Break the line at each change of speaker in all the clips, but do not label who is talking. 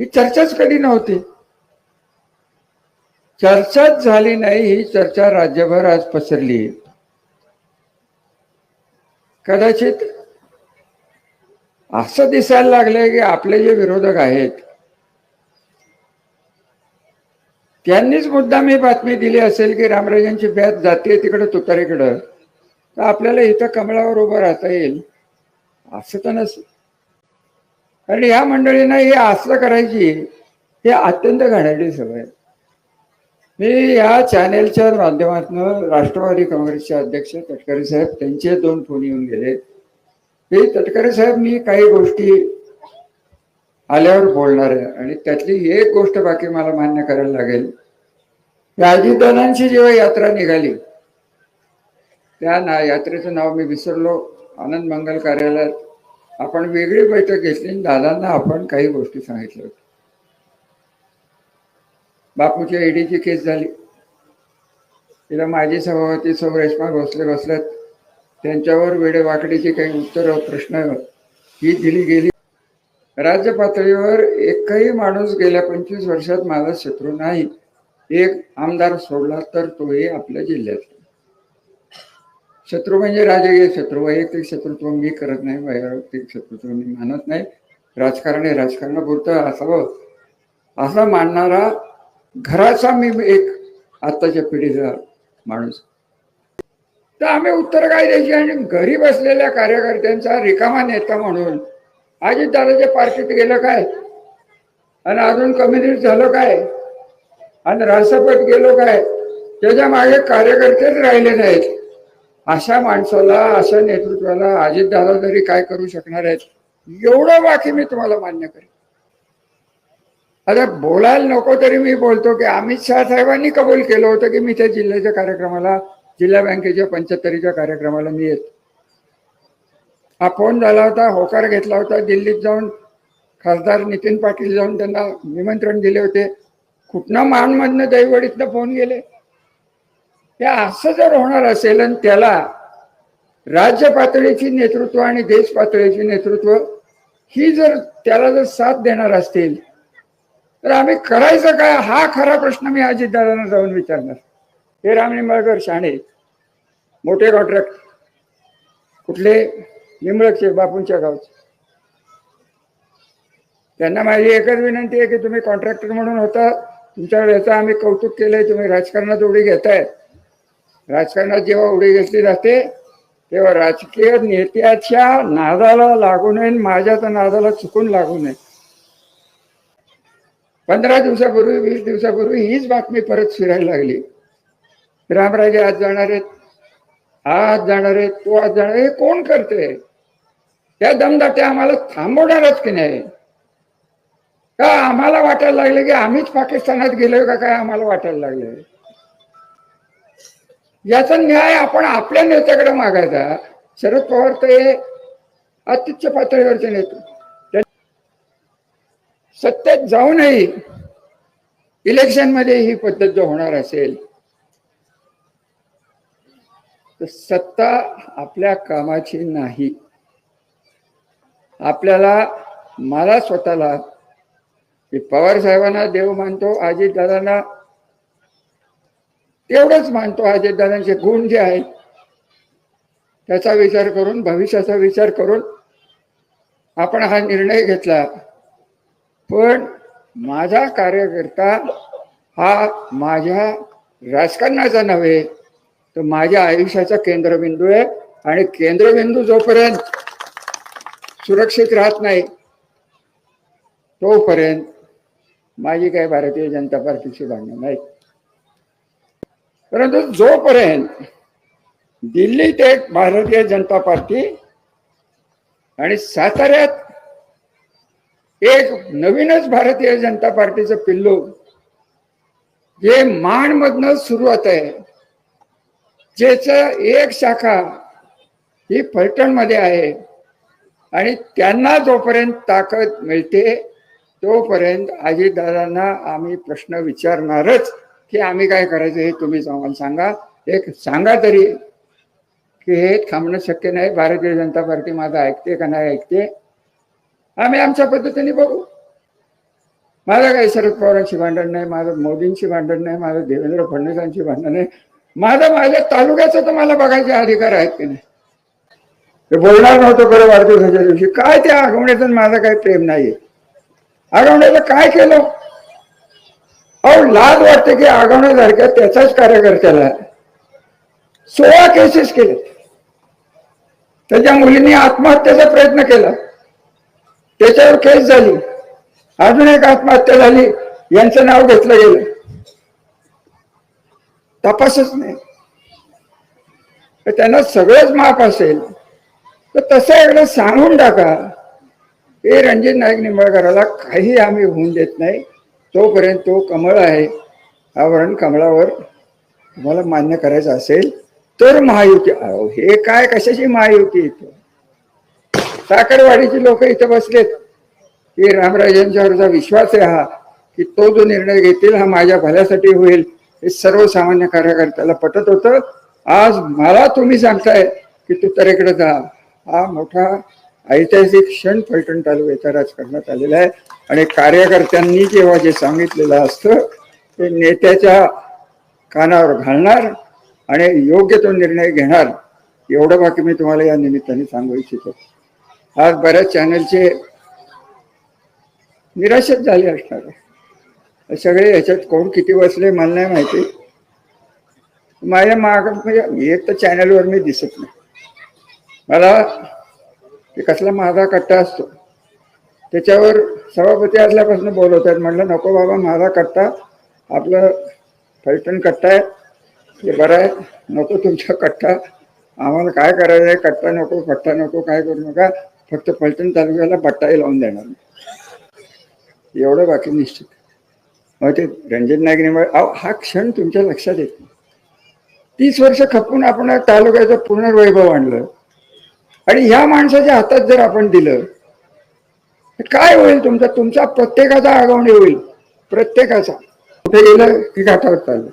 ही चर्चाच कधी नव्हती. चर्चाच झाली नाही ही चर्चा राज्यभर आज पसरली. कदाचित असं दिसायला लागलंय की आपले जे विरोधक आहेत त्यांनीच मुद्दाम ही बातमी दिली असेल की रामराजांची बॅच जाते तिकडं तुतारीकडं तर आपल्याला इथं कमळावर उभं राहता येईल. असं तर नसेल कारण ह्या मंडळींना ही असं करायची हे अत्यंत घाणेरडी सवय मी या चॅनेलच्या माध्यमातून राष्ट्रवादी काँग्रेसचे अध्यक्ष तटकरे साहेब त्यांचे दोन फोन येऊन गेले. ते तटकरे साहेब मी काही गोष्टी आल्यावर बोलणार आहे आणि त्यातली एक गोष्ट बाकी मला मान्य करायला लागेल. या अजितदादांची जेव्हा यात्रा निघाली त्या ना यात्रेचं नाव मी विसरलो. आनंद मंगल कार्यालयात आपण वेगळी बैठक घेतली आणि दादांना आपण काही गोष्टी सांगितल्या होत्या. बापूच्या ईडीची केस झाली. तिला माझी सभापती सौ रेश्मा भोसले बसल्यात त्यांच्यावर वेडेवाकडीची काही उत्तर प्रश्न ही दिली गेली. राज्य पातळीवर एकही माणूस गेल्या पंचवीस वर्षात माझा शत्रू नाही. एक आमदार सोडला तर तोही आपल्या जिल्ह्यात शत्रू म्हणजे राजकीय शत्रू वैयक्तिक शत्रुत्व मी करत नाही वैयक्तिक शत्रुत्व मी मानत नाही. राजकारण हे राजकारणापुरतं असावं. असं मानणारा घराचा मी एक आत्ताच्या पिढीचा माणूस. तर आम्ही उत्तर काय द्यायची आणि घरी बसलेल्या कार्यकर्त्यांचा रिकामा नेता म्हणून अजित दादाच्या पार्टीत गेलं काय? आणि अजून कम्युनिस्ट झालं काय? आणि रासपट गेलो काय? त्याच्यामागे कार्यकर्तेच राहिले नाहीत. अशा माणसाला अशा नेतृत्वाला अजित दादा तरी काय करू शकणार आहेत? एवढं बाकी मी तुम्हाला मान्य करेन. आता बोलायला नको तरी मी बोलतो की अमित शहा साहेबांनी कबूल केलं होतं की मी त्या जिल्ह्याच्या कार्यक्रमाला जिल्हा बँकेच्या पंच्याहत्तरीच्या कार्यक्रमाला मी येत. हा फोन झाला होता होकार घेतला होता दिल्लीत जाऊन खासदार नितीन पाटील जाऊन त्यांना निमंत्रण दिले होते. कुठनं मानमधनं दैवडीतनं फोन गेले? हे असं जर होणार असेल आणि त्याला राज्य पातळीची नेतृत्व आणि देश पातळीची नेतृत्व ही जर त्याला जर साथ देणार असतील तर आम्ही करायचं काय? हा खरा प्रश्न मी अजितदादांना जाऊन विचारणार. हे राम निंबाळकर शाणे मोठे कॉन्ट्रॅक्ट कुठले? निंबळकचे बापूंच्या गावचे. त्यांना माझी एकच विनंती आहे की तुम्ही कॉन्ट्रॅक्टर म्हणून होता. तुमच्या याचं आम्ही कौतुक केलंय तुम्ही राजकारणात उडी घेताय राजकारणात जेव्हा उडी घेतली जाते तेव्हा राजकीय नेत्याच्या नादाला लागू नये आणि माझ्या तर नादाला चुकून लागू नये. पंधरा दिवसापूर्वी वीस दिवसापूर्वी हीच बातमी परत फिरायला लागली. रामराजे आज जाणार आहेत. आज जाणार आहेत. तो आज जाणार हे कोण करते त्या दमदाट्या आम्हाला थांबवणारच की नाही? का आम्हाला वाटायला लागले की आम्हीच पाकिस्तानात गेलो का? काय आम्हाला वाटायला लागले याचा न्याय आपण आपल्या नेत्याकडे मागायचा. शरद पवार तर हे अत्युच्च पातळीवरचे नेते. सत्तेत जाऊनही इलेक्शनमध्ये ही पद्धत जो होणार असेल तर सत्ता आपल्या कामाची नाही. आपल्याला मला स्वतःला पवार साहेबांना देव मानतो अजितदादांना तेवढंच मानतो अजितदादांचे गुण जे आहेत त्याचा विचार करून भविष्याचा विचार करून आपण हा निर्णय घेतला. पण माझा कार्यकर्ता हा माझ्या राजकारणाचा नव्हे तर माझ्या आयुष्याचा केंद्रबिंदू आहे आणि केंद्रबिंदू जोपर्यंत सुरक्षित राहत नाही तोपर्यंत माझी काही भारतीय जनता पार्टीची भांडणं नाही. परंतु जोपर्यंत दिल्लीत एक भारतीय जनता पार्टी आणि साताऱ्यात एक नवीनच भारतीय जनता पार्टीचं पिल्लू हे माणमधनं सुरुवात आहे ज्याच एक शाखा ही फलटणमध्ये आहे आणि त्यांना जोपर्यंत ताकद मिळते तोपर्यंत आजीदादांना आम्ही प्रश्न विचारणारच. की आम्ही काय करायचं हे तुम्ही आम्हाला सांगा. एक सांगा तरी की हे थांबणं शक्य नाही. भारतीय जनता पार्टी माझं ऐकते का नाही ऐकते? आम्ही आमच्या पद्धतीने बघू. माझं काही शरद पवारांशी भांडण नाही माझं मोदींशी भांडण नाही माझं देवेंद्र फडणवीसांशी भांडण नाही. माझं माझ्या तालुक्याचं तर मला बघायचे अधिकार आहेत की नाही? ते बोलणार नव्हतं खरं वाढदिवसाच्या दिवशी. काय त्या आगवण्याचं माझं काही प्रेम नाहीये. आगवण्याचं काय केलं? अहो लाज वाटते की आगवण्यासारख्या त्याचाच कार्यकर्त्याला. सोळा केसेस केले त्याच्या मुलींनी आत्महत्येचा प्रयत्न केला. त्याच्यावर केस झाली. अजून एक आत्महत्या झाली. यांचं नाव घेतलं गेलं. तपासच नाही. तर त्यांना सगळंच माफ असेल. तर तसं एकदा सांगून टाका. हे रणजित नाईक निंबाळकराला काही आम्ही होऊन देत नाही. तोपर्यंत तो कमळ आहे आवरण कमळावर तुम्हाला मान्य करायचं असेल तर महायुती अहो हे काय कशाची महायुती इथं? साखरवाडीची लोक इथं बसलेत. की रामराजांच्यावरचा विश्वास आहे हा की तो जो निर्णय घेतील हा माझ्या भल्यासाठी होईल. हे सर्वसामान्य कार्यकर्त्याला पटत होतं. आज मला तुम्ही सांगताय की तू तरेकडे जा. हा मोठा ऐतिहासिक क्षण फलटण तालुक्याच्या राजकारणात आलेला आहे. आणि कार्यकर्त्यांनी जेव्हा जे सांगितलेलं असतं ते नेत्याच्या कानावर घालणार आणि योग्य तो निर्णय घेणार एवढं बाकी मी तुम्हाला या निमित्ताने सांगू इच्छितो. आज बऱ्याच चॅनलचे निराशेत झाले असणार. सगळे ह्याच्यात कोण किती बसले मला नाही माहिती. माझ्या माग म्हणजे एक तर चॅनलवर मी दिसत नाही. मला ते कसला माझा कट्टा असतो. त्याच्यावर सभापती असल्यापासून बोलवतात. म्हटलं नको बाबा माझा कट्टा आपलं फलटण कट्टा आहे. ते बरं आहे. नको तुमचा कट्टा. आम्हाला काय करायचं आहे? कट्टा नको कट्टा नको काय करू नका. फक्त फलटण तालुक्याला पट्टाही लावून देणार. एवढं बाकी निश्चित. मग ते रणजित नाईक अहो हा क्षण तुमच्या लक्षात येत नाही. तीस वर्ष खपून आपण या तालुक्याचं पुनर्वैभव आणलं. आणि ह्या माणसाच्या हातात जर आपण दिलं काय होईल तुमचा? तुमचा प्रत्येकाचा आगवणे होईल. प्रत्येकाचा. कुठे गेलं की घाटावर चाललं.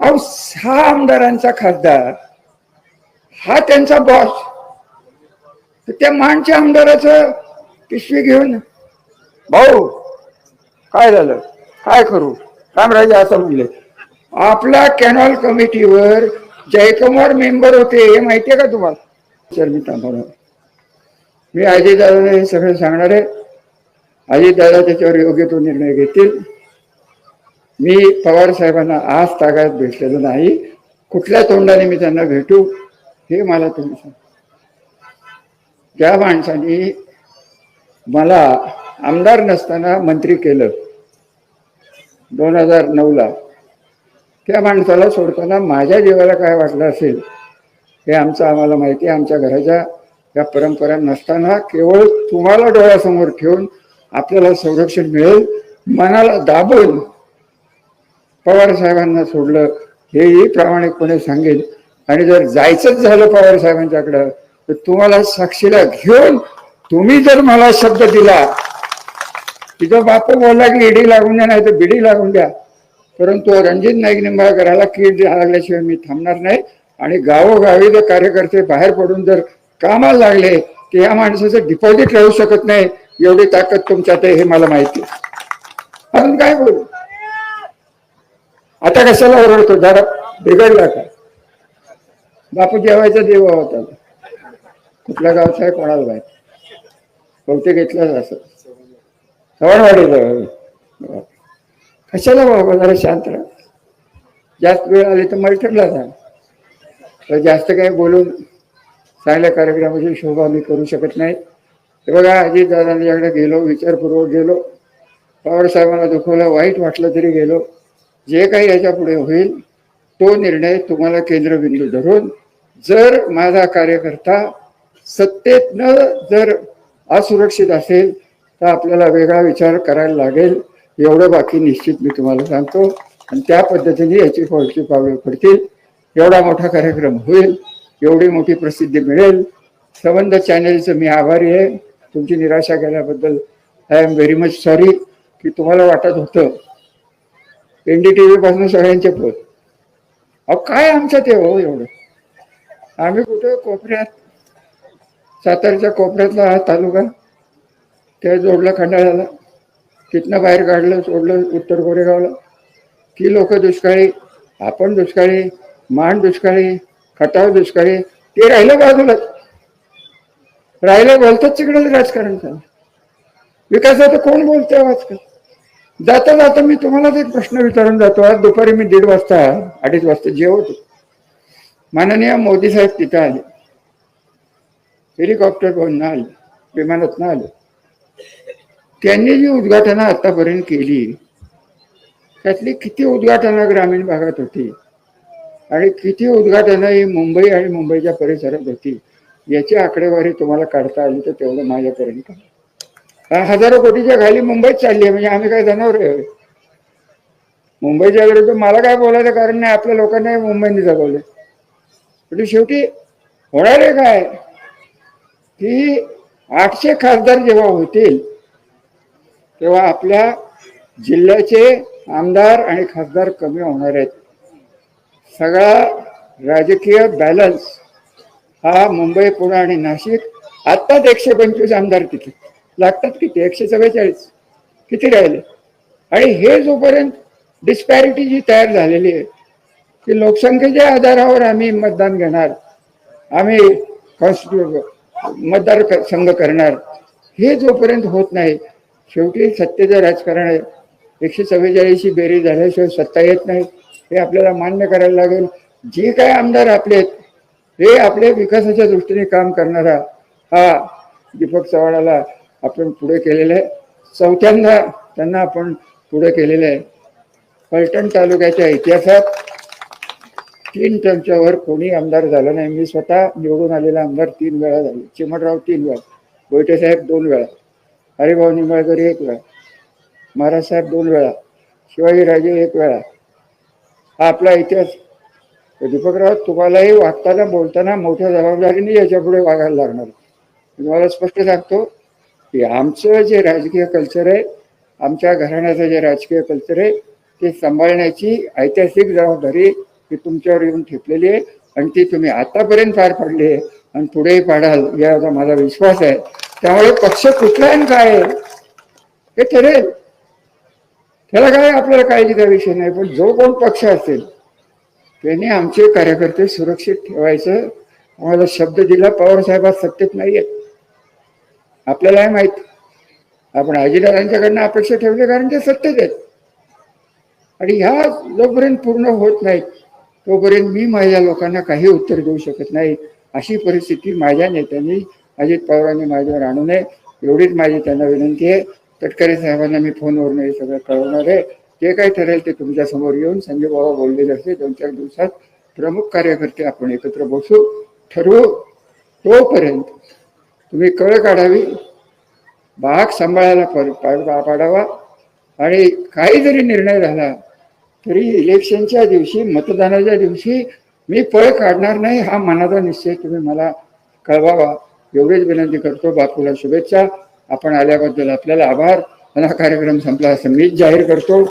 अहो सहा आमदारांचा खासदार हा त्यांचा बॉस तर त्या मानच्या आमदाराचं पिशवी घेऊन भाऊ काय झालं? काय करू? रामराजे असं म्हणले. आपला कॅनॉल कमिटीवर जयकुमार मेंबर होते हे माहितीये का तुम्हाला? सर मी थांबवणार. मी अजितदादा हे सगळं सांगणार आहे. अजितदादा त्याच्यावर योग्य तो निर्णय घेतील. मी पवार साहेबांना आज तागात भेटलेलो नाही. कुठल्या तोंडाने मी त्यांना भेटू हे मला तुम्ही सांग. ज्या माणसाने मला आमदार नसताना मंत्री केलं दोन हजार नऊला त्या माणसाला सोडताना माझ्या जीवाला काय वाटलं असेल हे आमचं आम्हाला माहिती आहे. आमच्या घराच्या या परंपरा नसताना केवळ तुम्हाला डोळ्यासमोर ठेवून आपल्याला संरक्षण मिळेल. मनाला दाबून पवार साहेबांना सोडलं हेही प्रामाणिकपणे सांगेल आणि जर जायचंच झालं पवार साहेबांच्याकडं तर तुम्हाला साक्षीला घेऊन तुम्ही जर मला शब्द दिला तिथं बापू बोलला की ईडी लागून द्या नाही तर बिडी लागून द्या परंतु रणजित नाईक निंबाळकराला कीड लागल्याशिवाय मी थांबणार नाही. आणि गावोगावी जर कार्यकर्ते बाहेर पडून जर कामाला लागले की या माणसाचं डिपॉझिट राहू शकत नाही. एवढी ताकद तुमच्यात आहे हे मला माहिती आहे. अजून काय बोलू? आता कशाला ओरडतो? जरा बिघडला का? बापू जेवायचा देव होता. कुठल्या गावचा आहे कोणाला माहिती? बहुतेक घेतलाच असं. सवणवाडीचा कशाला बाबा जरा शांत राहा. जास्त वेळ आली तर मल्टरला जा. तर जास्त काही बोलून चांगल्या कार्यक्रमाची शोभा मी करू शकत नाही. हे बघा अजितदादांच्याकडे गेलो विचारपूर्वक गेलो. पवारसाहेबांना दुखवलं वाईट वाटलं तरी गेलो. जे काही याच्यापुढे होईल तो निर्णय तुम्हाला केंद्रबिंदू धरून जर माझा कार्यकर्ता सत्तेतनं जर असुरक्षित असेल तर आपल्याला वेगळा विचार करायला लागेल. एवढं बाकी निश्चित मी तुम्हाला सांगतो. आणि त्या पद्धतीने याची पुढची पावलं पडतील. एवढा मोठा कार्यक्रम होईल एवढी मोठी प्रसिद्धी मिळेल. संबंध चॅनेलचं मी आभारी आहे. तुमची निराशा केल्याबद्दल I am very much sorry की तुम्हाला वाटत होतं. एन डी टी व्ही पासून सगळ्यांचे पोत. अहो काय आमचं ते हो एवढं? आम्ही कुठं कोपऱ्यात सातारच्या कोपऱ्यातला हा तालुका त्या जोडला खंडाळ्याला. तिथनं बाहेर काढलं सोडलं उत्तर कोरेगावला. ती लोक दुष्काळी आपण दुष्काळी मान दुष्काळी खटाव दुष्काळी ते राहिलं बाजूलाच. राहिलं बोलतात तिकडे राजकारण झालं विकासाचं कोण बोलते आजकाल? जाता जाता मी तुम्हालाच एक प्रश्न विचारून जातो. आज दुपारी मी दीड वाजता अडीच वाजता जेवतो. माननीय मोदी साहेब तिथं आले. हेलिकॉप्टर न आले विमानात आले. त्यांनी जी उद्घाटनं आतापर्यंत केली त्यातली किती उद्घाटनं ग्रामीण भागात होती आणि किती उद्घाटनं ही मुंबई आणि मुंबईच्या परिसरात होती. याची आकडेवारी तुम्हाला काढता आली तर तेवढं माझ्यापर्यंत हजारो कोटीच्या खाली मुंबईत चालली आहे. म्हणजे आम्ही काय जनावर आहे? मुंबईच्या विरुद्ध मला काय बोलायचं कारण नाही आपल्या लोकांना मुंबईने जगवले म्हणजे पण शेवटी होणार आहे काय? की आठशे खासदार जेव्हा होतील तेव्हा आपल्या जिल्ह्याचे आमदार आणि खासदार कमी होणार आहेत. सगळा राजकीय बॅलन्स हा मुंबई पुणे आणि नाशिक. आत्ताच एकशे पंचवीस आमदार तिथे. लागतात किती? एकशे चव्वेचाळीस किती राहिले? आणि हे जोपर्यंत डिस्पॅरिटी जी तयार झालेली आहे की लोकसंख्येच्या आधारावर आम्ही मतदान घेणार आम्ही कॉन्स्टिट्यू मतदार संघ करणार हे जोपर्यंत होत नाही शेवटी सत्तेचं राजकारण आहे. एकशे चव्वेचाळीसची बेरीज झाल्याशिवाय सत्ता येत नाही. हे आपल्याला मान्य करायला लागेल. जे काय आमदार आपले आहेत हे आपल्या विकासाच्या दृष्टीने काम करणारा हा दीपक चव्हाणाला आपण पुढे केलेलं आहे. चौथ्यांदा त्यांना आपण पुढे केलेलं आहे. फलटण तालुक्याच्या इतिहासात तीन टर्मच्यावर कोणी आमदार झाला नाही. मी स्वतः निवडून आलेला आमदार तीन वेळा झाले. चिमटराव तीन वेळा गोयटेसाहेब दोन वेळा हरिभाऊ निंबाळकर एक वेळा महाराज साहेब दोन वेळा शिवाजीराजे एक वेळा. हा आपला इतिहास दीपकराव तुम्हालाही वागताना बोलताना मोठ्या जबाबदारीने याच्यापुढे वागायला लागणार. तुम्हाला स्पष्ट सांगतो की आमचं जे राजकीय कल्चर आहे आमच्या घराण्याचं जे राजकीय कल्चर आहे ते सांभाळण्याची ऐतिहासिक जबाबदारी ही तुमच्यावर येऊन ठेपलेली आहे आणि ती तुम्ही आतापर्यंत पार पाडली आहे आणि पुढेही पाडाल याचा माझा विश्वास आहे. त्यामुळे पक्ष कुठला आहे आणि काय हे ठरेल. त्याला काय आपल्याला काळजीचा विषय नाही पण जो कोण पक्ष असेल त्यांनी आमचे कार्यकर्ते सुरक्षित ठेवायचं. आम्हाला शब्द दिला पवार साहेबात सत्तेत नाही आहेत आपल्यालाही माहीत. आपण अजितदादांच्याकडनं अपेक्षा ठेवली कारण ते सत्तेत आहेत. आणि ह्या जोपर्यंत पूर्ण होत नाहीत तोपर्यंत मी माझ्या लोकांना काही उत्तर देऊ शकत नाही. अशी परिस्थिती माझ्या नेत्यांनी अजित पवारांनी माझ्यावर आणू नये. एवढीच माझी त्यांना विनंती आहे. तटकरे साहेबांना मी फोनवरून हे सगळं कळवणार आहे. जे काही ठरेल ते तुमच्यासमोर येऊन संजय बाबा बोललेले असते दोन चार दिवसात प्रमुख कार्यकर्ते आपण एकत्र बसू ठरवू. तोपर्यंत तुम्ही कळ काढावी बाग सांभाळायला पाडावा. आणि काही जरी निर्णय झाला तरी इलेक्शनच्या दिवशी मतदानाच्या दिवशी मी पळ काढणार नाही हा मनाचा निश्चय तुम्ही मला कळवावा. एवढीच विनंती करतो. बापूला शुभेच्छा. आपण आल्याबद्दल आपल्याला आभार. आणि हा कार्यक्रम संपला असं मीच जाहीर करतो.